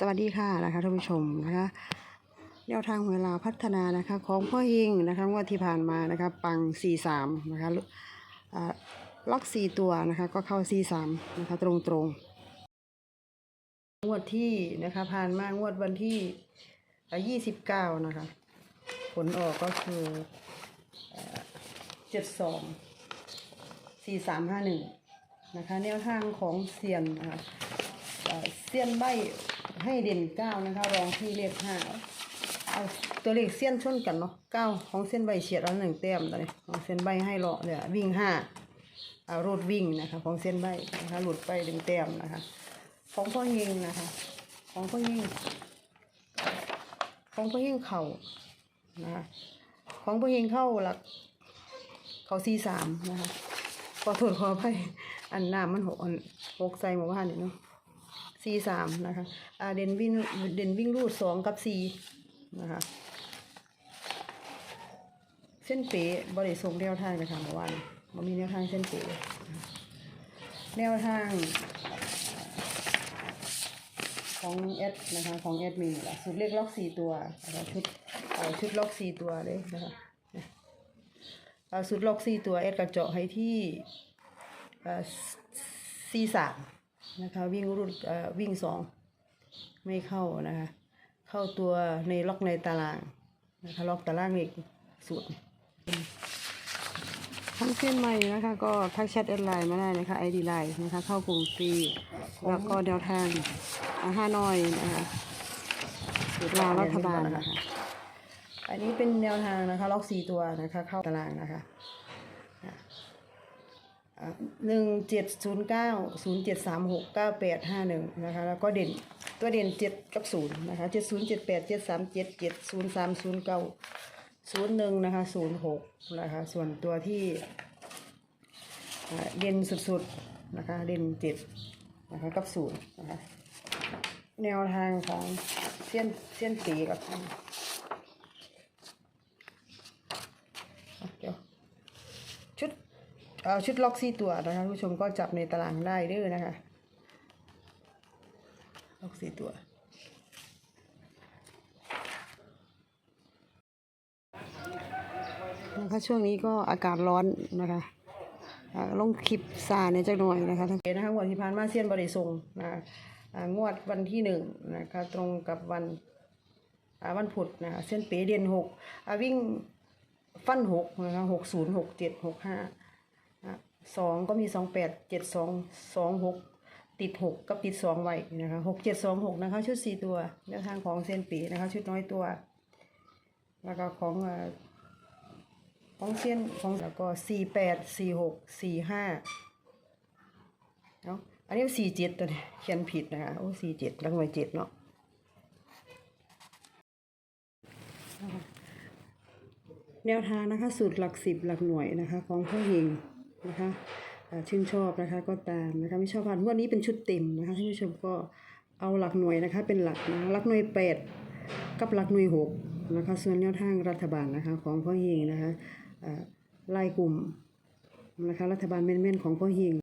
สวัสดีค่ะนะคะท่านผู้ชมนะคะแนวทางเวลาพัฒนานะคะของพ่อเฮงนะคะงวดที่ผ่านมานะคะปัง 43 นะคะล็อก 4 ตัวนะคะก็เข้า 43 นะคะตรงตรงงวดที่นะคะผ่านมางวดวันที่อ่า29 นะคะ ผลออกก็คืออ่า72 4351 นะคะแนวทางของเซียนนะคะเอ่อเซียนใบ ให้เด่นเก้านะคะ รองที่เลขห้าเอาตัวเลขเซียนชนกันเนาะเก้าของเส้นใบเฉียดเอาหนึ่งแต้มตอนนี้ของเส้นใบให้เลาะเนี่ยวิ่งห้าเอารูดวิ่งนะคะของเส้นใบนะคะหลุดไปหนึ่งแต้มนะคะ ของพ่อยิงนะคะ ของพ่อยิงของพ่อยิงเข่านะคะของพ่อยิงเข้าหลักเขาซีสามนะคะขอโทษขออภัยอันน้ำมันหกอันหกใส่หมู่บ้านนี่เนาะ ซีสามนะคะอ่าเด่นวิ่งเด่นวิ่งรูดสองกับซีนะคะเส้นเป๋บริส่งแนวทางไปทางเมื่อวานมันมีแนวทางเส้นเป๋แนวทาง ของเอสนะคะของเอสมีสุดเลขล็อกสี่ตัวชุดเอาชุดล็อกสี่ตัวเลยนะคะเอาสุดล็อกสี่ตัวเอสกระเจาะให้ที่สี่สาม นะคะวิ่งรุ่นเอ่อวิ่งสองไม่เข้านะคะ เข้าตัวในล็อกในตารางนะคะล็อกตารางอีกสุดทั้งเส้นใหม่นะคะก็ทักแชทแอดไลน์มาได้นะคะไอดีไลน์นะคะเข้ากลุ่มฟรีแล้วก็แนวทางอาห้าน้อยนะคะสูตรลารัฐบาลนะคะอันนี้เป็นแนวทางนะคะ ล็อกสี่ตัวนะคะ เข้าตารางนะคะ หนึ่งเจ็ดศูนย์เก้าศูนย์เจ็ดสามหกเก้าแปดห้าหนึ่งนะคะแล้วก็เด่นตัวเด่นเจ็ดกับศูนย์นะคะเจ็ดศูนย์เจ็ดแปดเจ็ดสามเจ็ดเจ็ดศูนย์สามศูนย์เก้าศูนย์หนึ่งนะคะศูนย์หกนะคะส่วนตัวที่เด่นสุดๆนะคะเด่นเจ็ดนะคะกับศูนย์นะคะแนวทางของเส้นเส้นตีกับอะเดี๋ยวชุดเอา ชุดล็อกซี่ตัวนะคะผู้ชมก็จับในตารางได้เด้อนะคะล็อกสี่ตัวนะคะช่วงนี้ก็อากาศร้อนนะคะอ่าลงคลิปซาในจักหน่อยนะคะทั้งนะคะงวดที่ผ่านมาเซียนบริทรงนะงวดวันที่หนึ่งนะคะตรงกับวันวันพุธนะคะเส้นเป๋เดือนหกวิ่งฟันหกนะคะหกศูนย์หกเจ็ดหกห้า สองก็มีสองแปดเจ็ดสองสองหกติดหกกับติดสองไว้นะคะหกเจ็ดสองหกนะคะ ชุดสี่ตัวแนวทางของเส้นป๋นะคะ ชุดน้อยตัว แล้วก็ของอ่าของเส้นของแล้วก็สี่แปดสี่หกสี่ห้าเนาะอันนี้สี่เจ็ดตัวนี้เขียนผิดนะคะโอ้สี่เจ็ดลังไว้เจ็ดเนาะแนวทางนะคะสูตรหลักสิบหลักหน่วยนะคะ ของพ่อเฮง นะคะชื่นชอบนะคะก็ตามนะคะไม่ชอบผ่านวันนี้เป็นชุดเต็มนะคะท่านผู้ชมก็เอาหลักหน่วยนะคะเป็นหลักนะคะหลักหน่วยแปดกับหลักหน่วยหกนะคะส่วนแนวทางรัฐบาลนะคะของพ่อเฮงนะคะไล่กลุ่มนะคะรัฐบาลเม่นๆของพ่อเฮง